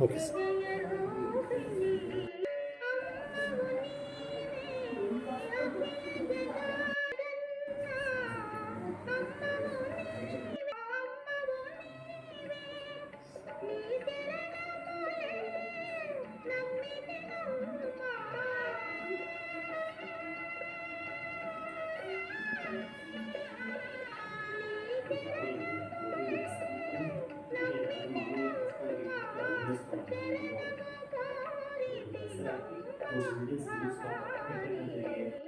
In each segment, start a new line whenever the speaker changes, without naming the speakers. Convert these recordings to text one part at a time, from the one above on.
Okay. Thank you.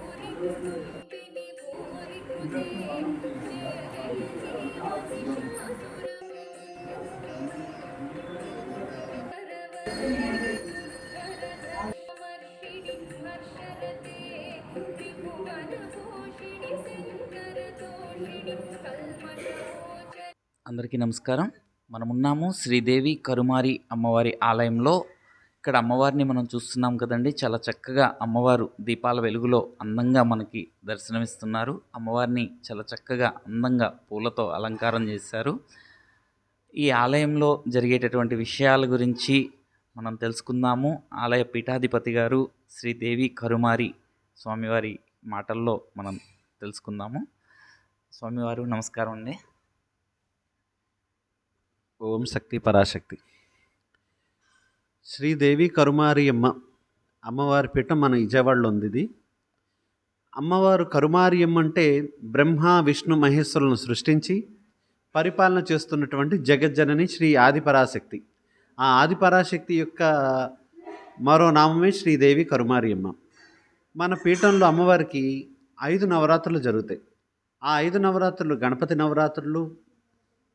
అందరికీ నమస్కారం. మనమున్నాము శ్రీదేవి కరుమారి అమ్మవారి ఆలయంలో ఇక్కడ అమ్మవారిని మనం చూస్తున్నాం కదండి. చాలా చక్కగా అమ్మవారు దీపాల వెలుగులో అందంగా మనకి దర్శనమిస్తున్నారు. అమ్మవారిని చాలా చక్కగా అందంగా పూలతో అలంకారం చేశారు. ఈ ఆలయంలో జరిగేటటువంటి విషయాల గురించి మనం తెలుసుకుందాము. ఆలయ పీఠాధిపతి గారు శ్రీదేవి కరుమారి స్వామివారి మాటల్లో మనం తెలుసుకుందాము. స్వామివారు నమస్కారం అండి.
ఓం శక్తి పరాశక్తి. శ్రీదేవి కరుమారి అమ్మ అమ్మవారి పీఠం మన విజయవాడలో ఉంది ఇది. అమ్మవారు కరుమారియమ్మ అంటే బ్రహ్మ విష్ణు మహేశ్వరులను సృష్టించి పరిపాలన చేస్తున్నటువంటి జగజ్జనని శ్రీ ఆదిపరాశక్తి. ఆ ఆదిపరాశక్తి యొక్క మరో నామమే శ్రీదేవి కరుమారి అమ్మ మన పీఠంలో అమ్మవారికి ఐదు నవరాత్రులు జరుగుతాయి. ఆ ఐదు నవరాత్రులు గణపతి నవరాత్రులు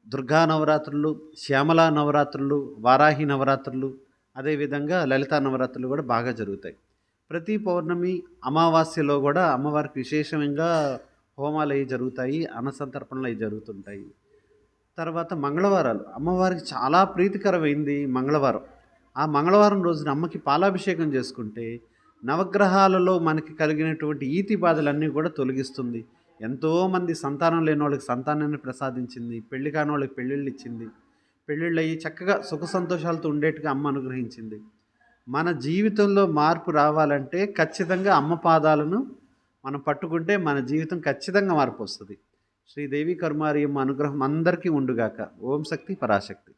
దుర్గా నవరాత్రులు శ్యామల నవరాత్రులు వారాహి నవరాత్రులు అదేవిధంగా లలిత నవరాత్రులు కూడా బాగా జరుగుతాయి. ప్రతి పౌర్ణమి అమావాస్యలో కూడా అమ్మవారికి విశేషంగా హోమాలు అవి జరుగుతాయి అన్నసంతర్పణలు అవి జరుగుతుంటాయి. తర్వాత మంగళవారాలు. అమ్మవారికి చాలా ప్రీతికరమైంది మంగళవారం. ఆ మంగళవారం రోజున అమ్మకి పాలాభిషేకం చేసుకుంటే నవగ్రహాలలో మనకి కలిగినటువంటి ఈతి బాధలన్నీ కూడా తొలగిస్తుంది. ఎంతోమంది సంతానం లేని వాళ్ళకి సంతానాన్ని ప్రసాదించింది పెళ్ళి కాని వాళ్ళకి పెళ్ళిళ్ళు ఇచ్చింది. పెళ్ళిళ్ళు అయ్యి చక్కగా సుఖ సంతోషాలతో ఉండేట్టుగా అమ్మ అనుగ్రహించింది. మన జీవితంలో మార్పు రావాలంటే ఖచ్చితంగా అమ్మ పాదాలను మనం పట్టుకుంటే మన జీవితం ఖచ్చితంగా మార్పు వస్తుంది. శ్రీదేవి కరుమారి అనుగ్రహం అందరికీ ఉండుగాక. ఓం శక్తి పరాశక్తి.